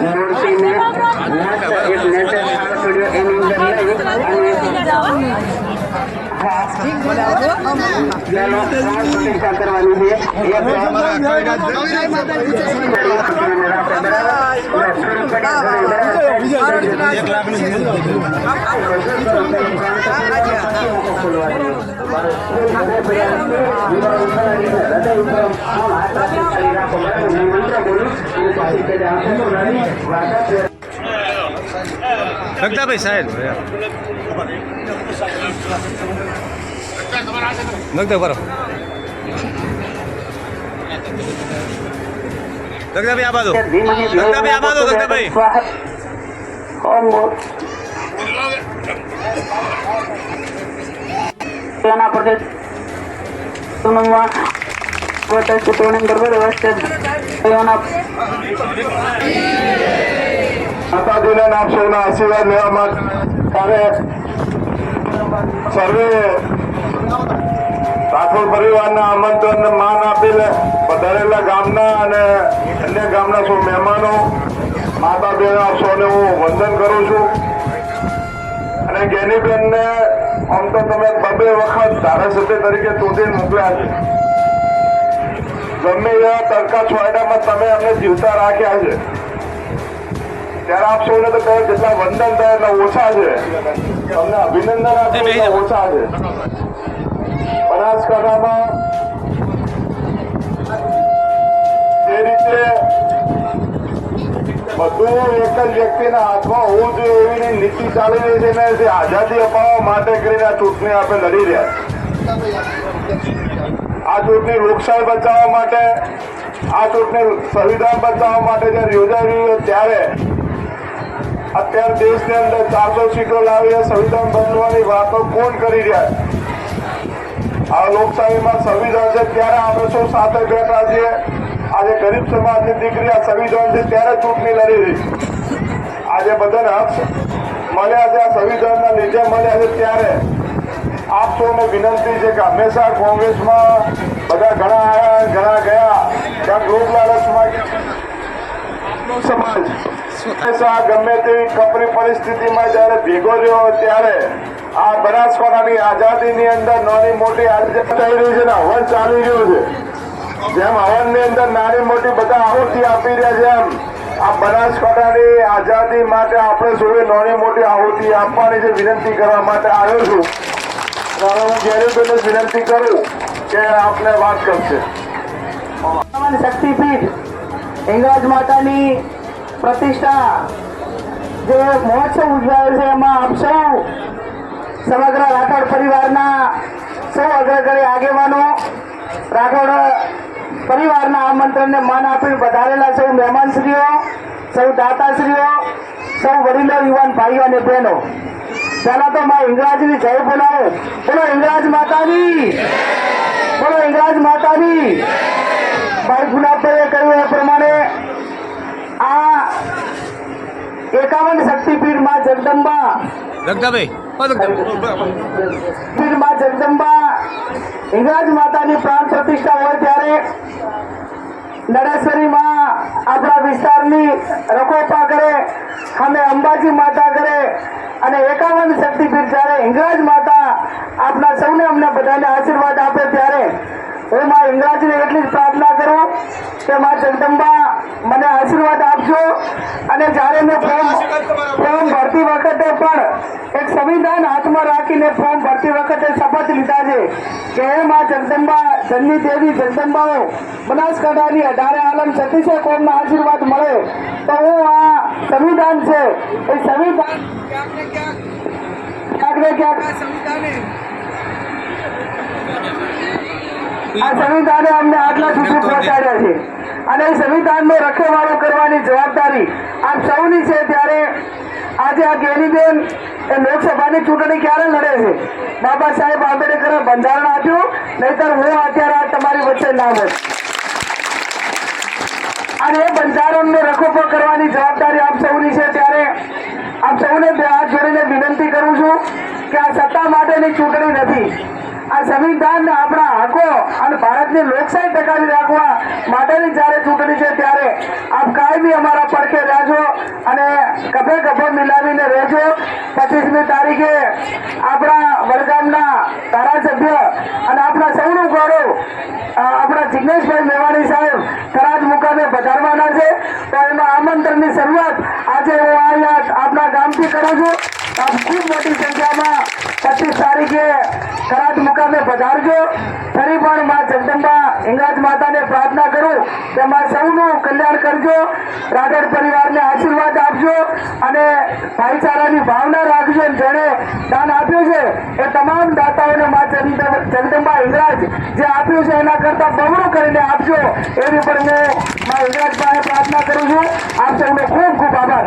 મૂર્તિને મસ્ત એક નેચર સારો સ્ટુડિયો એની અંદર લઈ અને હા જેનો પ્રતિષ્ઠા કરવાની છે એક રગતાભાઈ સાહેબ. નગદા બરો રગતાભાઈ આ બાજુ. રગતાભાઈ આ બાજુ રગતાભાઈ. તેના પ્રદેશ ચૂંટણી બરોબર વ્યવસ્થિત તેઓના માતાજીના નામ સૌના આશીર્વાદ લેવામાં ત્યારે સર્વે રાઠોડ પરિવારના આમંત્રણને માન આપીને વધારેલા ગામના અને અન્ય ગામના સૌ મહેમાનો માતા આપ સૌને હું વંદન કરું છું અને જ્ઞાનીબેનને આમ તો તમે બબે વખત ધારાસભ્ય તરીકે ચૂંટીને મોકલ્યા છે. ગમે એવા તડકા છોડામાં તમે અમને જીવતા રાખ્યા છે. ત્યારે આપ સૌને તો કહે જેટલા વંદન થાય એટલા ઓછા છે. તમને અભિનંદન આપે ઓછા છે. બનાસકાંઠામાં જે રીતે બધું એક જ વ્યક્તિના હાથમાં હોવું જોઈએ એવી નીતિ ચાલી રહી છે ને જે આઝાદી અપાવવા માટે કરીને આ ચૂંટણી આપણે લડી રહ્યા છીએ. આ ચૂંટણી લોકશાહી બચાવવા માટે, આ ચૂંટણી સંવિધાન બચાવવા માટે જ્યારે યોજાઈ રહી હોય ત્યારે અત્યારે દેશની અંદર ચારસો સીટો લાવી સંવિધાન બદલવાની વાતો કોણ કરી રહ્યા આ લોકશાહીમાં સંવિધાન છે, ત્યારે આપણે સૌ સાથે બેઠા છીએ? આજે ગરીબ સમાજની દીકરી આ સંવિધાન છે, ત્યારે ચૂંટણી લડી રહી આજે બધાને હક મળ્યા છે, આ સંવિધાનના લીધે મળ્યા છે, ત્યારે આપ વિનંતી છે કે હંમેશા કોંગ્રેસમાં બધા ઘણા આવ્યા ઘણા ગયા. ક્યાંક લોક લાલચમાં ગમે તેવી કપરી પરિસ્થિતિમાં જ્યારે ભેગો રહ્યો ત્યારે આ બનાસકાંઠાની આઝાદીની અંદર નાની મોટી આજે થઈ રહી છે ને, હવન ચાલી રહ્યું છે. જેમ હવનની અંદર નાની મોટી બધા આહુતિ આપી રહ્યા છે એમ. આ બનાસકાંઠાની આઝાદી માટે આપણે સૌએ નાની મોટી આહુતિ આપવાની છે, વિનંતી કરવા માટે આવ્યો છું. અને હું વિનંતી કરું કે આપને વાત કરશે. શક્તિપીઠ હિંગળાજ માતાની પ્રતિષ્ઠા જે મહોત્સવ ઉજવાયો છે, એમાં આપ સૌ સમગ્ર રાઠોડ પરિવારના સૌ અગ્રગણ્ય આગેવાનો, રાઠોડ પરિવારના આમંત્રણને માન આપી વધારેલા સૌ મહેમાનશ્રીઓ, સૌ દાતાશ્રીઓ, સૌ વડીલો, યુવાન ભાઈઓ અને બહેનો. પહેલા તો માં હિંગળાજની જય બોલાવો. બોલો હિંગળાજ માતાની બોલો હિંગળાજ માતાની ભાઈ ગુલાબભાઈએ કહ્યું એ પ્રમાણે આ એકાવન શક્તિપીઠમાં જગદંબા પીઠમાં માતાની પ્રાણ પ્રતિષ્ઠા હોય ત્યારે નડેશ્વરીમાં આપણા વિસ્તારની રખોપા કરે અમે અંબાજી માતા કરે અને એકાવન શક્તિપીઠ જ્યારે હિંગળાજ માતા આપના સૌને અમને બધાને આશીર્વાદ આપે ત્યારે હું માં હિંગળાજને એટલી જ પ્રાર્થના કરું કે મા જગદંબા, મને આશીર્વાદ આપજો. અને જ્યારે મેં ફોર્મ ફોર્મ ભરતી વખતે પણ એક સંવિધાન હાથમાં રાખીને ફોર્મ ભરતી વખતે શપથ લીધા છે કે હે માં જગદંબા જનની દેવી જગદંબાઓ બનાસકાંઠાની અઢારે આલમ છત્રીસે કોમના આશીર્વાદ મળે તો હું આ સંવિધાન છે એ સંવિધાન ક્યાંક ને ક્યાંક આ સંવિધાને અમને આટલા સુધી પહોંચાડ્યા છે. અને સંવિધાન સંવિધાનનો રખેવાળો કરવાની જવાબદારી આપ સૌની છે ત્યારે આજે આ ગેનીબેન એ લોકસભાની ચૂંટણી ક્યારે લડે છે? બાબા સાહેબ આંબેડકરે બંધારણ આપ્યું, નહીતર હું અત્યારે આ તમારી વચ્ચે ના હોત અને એ બંધારણને રખોપો કરવાની જવાબદારી આપ સૌની છે ત્યારે આપ સૌને હાથ જોડીને વિનંતી કરું છું કે આ સત્તા માટેની ચૂંટણી નથી. આ સંવિધાન આપણા હકો અને ભારતની લોકશાહી ટકાવી રાખવા માટેની જ્યારે ચૂંટણી છે ત્યારે આપ કાયમી અમારા પડખે રહ્યા છો મિલાવીને રહેજો. પચીસમી તારીખે આપણા વડગામના ધારાસભ્ય અને આપણા સૌનું ગૌરવ આપણા જિગ્નેશભાઈ મેવાણી સાહેબ થરાદ મુકામે વધારવાના છે. તો એમાં આમંત્રણની શરૂઆત આજે હું અહીંયા આપણા ગામથી કરું છું. આપ ખૂબ મોટી સંખ્યામાં પચીસ તારીખે કરાટ મુકામે પધારજો. ફરી પણ મા જગદંબા હિંગળાજ માતાને પ્રાર્થના કરું કે મા સૌનું કલ્યાણ કરજો, રાઠોડ પરિવારને આશીર્વાદ આપજો અને ભાઈચારાની ભાવના રાખજો જેણે દાન આપ્યું છે. એ તમામ દાતાઓને મા જગદંબા હિંગરાજ જે આપ્યું છે એના કરતા બમણું કરીને આપજો. એવી પણ મેં મા હિંગળાજ પાસે પ્રાર્થના કરું છું. આપ સૌનો ખૂબ ખૂબ આભાર.